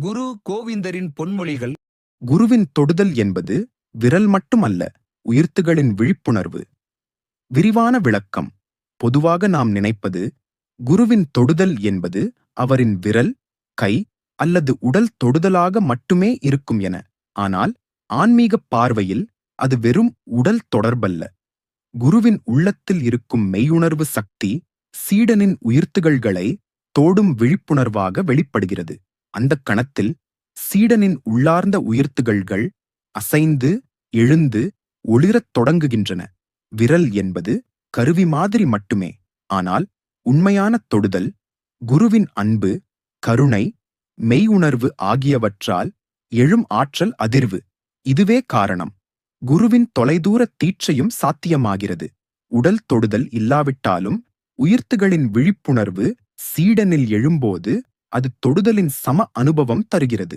குரு கோவிந்தரின் பொன்மொழிகள் குருவின் தொடுதல் என்பது விரல் மட்டுமல்ல உயிர்த்துகளின் விழிப்புணர்வு. விரிவான விளக்கம். பொதுவாக நாம் நினைப்பது குருவின் தொடுதல் என்பது அவரின் விரல் கை அல்லது உடல் தொடுதலாக மட்டுமே இருக்கும் என. ஆனால் ஆன்மீகப் பார்வையில் அது வெறும் உடல் தொடர்பல்ல. குருவின் உள்ளத்தில் இருக்கும் மெய்யுணர்வு சக்தி சீடனின் உயிர்த்துகள்களை தோடும் விழிப்புணர்வாக வெளிப்படுகிறது. அந்தக் கணத்தில் சீடனின் உள்ளார்ந்த உயிர்த்துகள்கள் அசைந்து எழுந்து ஒளிரத் தொடங்குகின்றன. விரல் என்பது கருவி மாதிரி மட்டுமே. ஆனால் உண்மையான தொடுதல் குருவின் அன்பு கருணை மெய்யுணர்வு ஆகியவற்றால் எழும் ஆற்றல் அதிர்வு. இதுவே காரணம். குருவின் தொலைதூர தீட்சையும் சாத்தியமாகிறது. உடல் தொடுதல் இல்லாவிட்டாலும் உயிர்த்துகளின் விழிப்புணர்வு சீடனில் எழும்போது அது தொடுதலின் சம அனுபவம் தருகிறது.